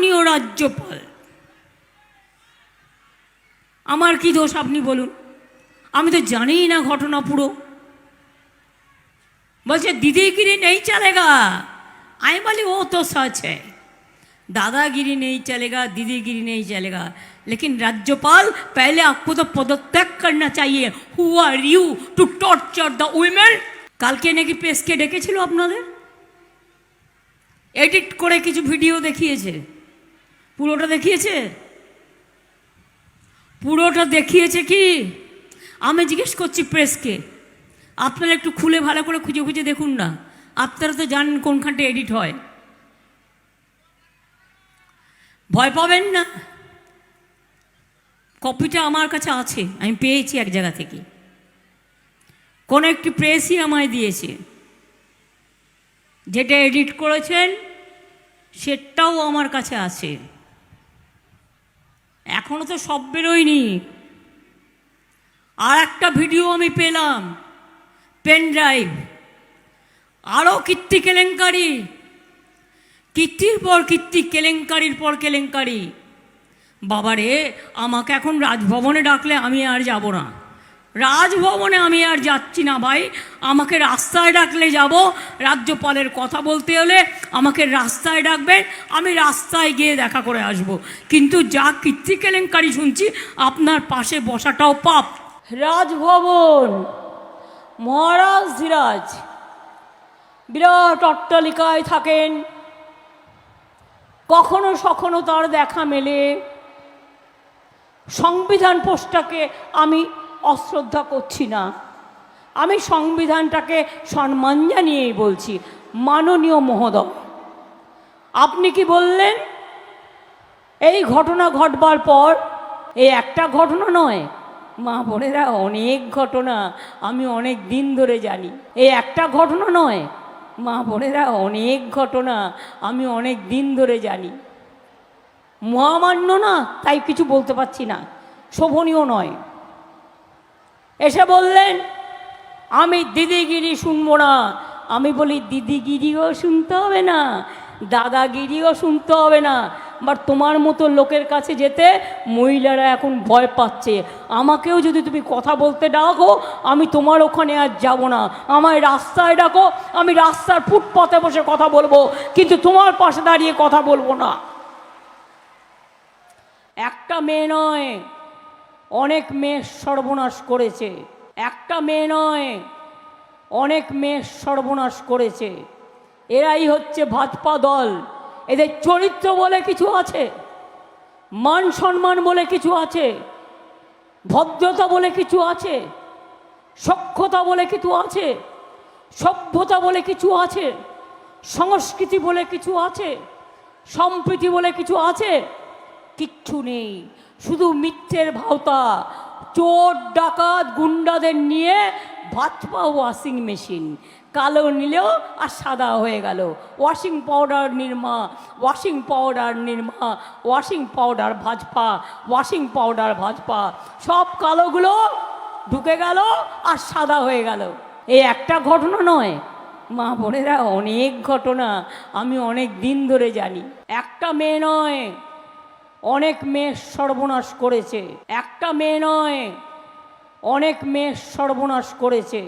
মাননীয় রাজ্যপাল আমার কি দোষ আপনি বলুন আমি তো জানিই না ঘটনা পুরো বলছে दीदीगिरी नहीं चलेगा आई बोली वो तो सच है दादागिरी नहीं चलेगा दीदीगिरी नहीं चलेगा लेकिन राज्यपाल पहले आपको तो पदत्याग करना चाहिए who are you to torture the women কালকে নাকি প্রেসকে ডেকেছিল আপনাদের এডিট করে কিছু ভিডিও দেখিয়েছে পুরোটা দেখিয়েছে? পুরোটা দেখিয়েছে কি? আমি জিজ্ঞেস করছি প্রেসকে। আপনারা একটু খুলে ভালো করে খুঁজে খুঁজে দেখুন না। আপনারা তো জানেন কোনখানটা এডিট হয়। ভয় পাবেন না। কপিটা আমার কাছে আছে, আমি পেয়েছি এক জায়গা থেকে। কোনো একটি প্রেসই আমায় দিয়েছে। যেটা এডিট করেছেন, সেটাও আমার কাছে আছে। এখনও তো সব বেরোয়নি। আর একটা ভিডিও আমি পেলাম পেন ড্রাইভ আরও কীর্তি কেলেঙ্কারি। কীর্তির পর কীর্তি, কেলেঙ্কারির পর কেলেঙ্কারি। বাবারে, আমাকে এখন রাজভবনে ডাকলে আমি আর যাব না। রাজভবনে আমি আর যাচ্ছি না ভাই। আমাকে রাস্তায় ডাকলে যাব, রাজ্যপালের কথা বলতে হলে আমাকে রাস্তায় ডাকবেন আমি রাস্তায় গিয়ে দেখা করে আসব। কিন্তু যা কীর্তি কেলেঙ্কারি শুনছি, আপনার পাশে বসাটাও পাপ। রাজভবন, মহারাজ ধীরাজ, বিরাট অট্টালিকায় থাকেন। কখনো সখনো তার দেখা মেলে। সংবিধান পোস্টটাকে আমি অশ্রদ্ধা করছি না। আমি সংবিধানটাকে সম্মান জানিয়েই বলছি। মাননীয় মহোদয়, আপনি কি বললেন, এই ঘটনা ঘটবার পর, এই একটা ঘটনা নয়, মা বোনেরা অনেক ঘটনা আমি অনেক দিন ধরে জানি। এই একটা ঘটনা নয়, মা বোনেরা অনেক ঘটনা আমি অনেক দিন ধরে জানি। মহামান্য না, তাই কিছু বলতে পারছি না। শোভনীয় নয়। এসে বললেন, আমি দিদিগিরি শুনব না। আমি বলি, দিদিগিরিও শুনতে হবে না, দাদাগিরিও শুনতে হবে না। বাট তোমার মতো লোকের কাছে যেতে মহিলারা এখন ভয় পাচ্ছে। আমাকেও যদি তুমি কথা বলতে ডাকো, আমি তোমার ওখানে আর যাব না। আমায় রাস্তায় ডাকো, আমি রাস্তার ফুটপথে বসে কথা বলব, কিন্তু তোমার পাশে দাঁড়িয়ে কথা বলব না। একটা মেয়ে নয় অনেক মেয়ে সর্বনাশ করেছে। একটা মেয়ে নয়, অনেক মেয়ে সর্বনাশ করেছে। এরাই হচ্ছে ভাজপা দল। এদের চরিত্র বলে কিছু আছে, মান সম্মান বলে কিছু আছে, ভদ্রতা বলে কিছু আছে সক্ষতা বলে কিছু আছে, সভ্যতা বলে কিছু আছে, সংস্কৃতি বলে কিছু আছে, সম্প্রীতি বলে কিছু আছে কিচ্ছু নেই। শুধু মিথ্যের ভাওতা। চোর, ডাকাত, গুন্ডাদের নিয়ে ভাজপা ওয়াশিং মেশিন। কালো নিলেও আর সাদা হয়ে গেল। Washing powder Nirma, washing powder Nirma, washing powder Bhajpa, washing powder Bhajpa. সব কালোগুলো ঢুকে গেল আর সাদা হয়ে গেল। এই একটা ঘটনা নয়। মা বোনেরা, অনেক ঘটনা। আমি অনেক দিন ধরে জানি। একটা মেয়ে নয়। অনেক মেয়ে সর্বনাশ করেছে। একটা মেয়ে নয় অনেক মেয়ে সর্বনাশ করেছে।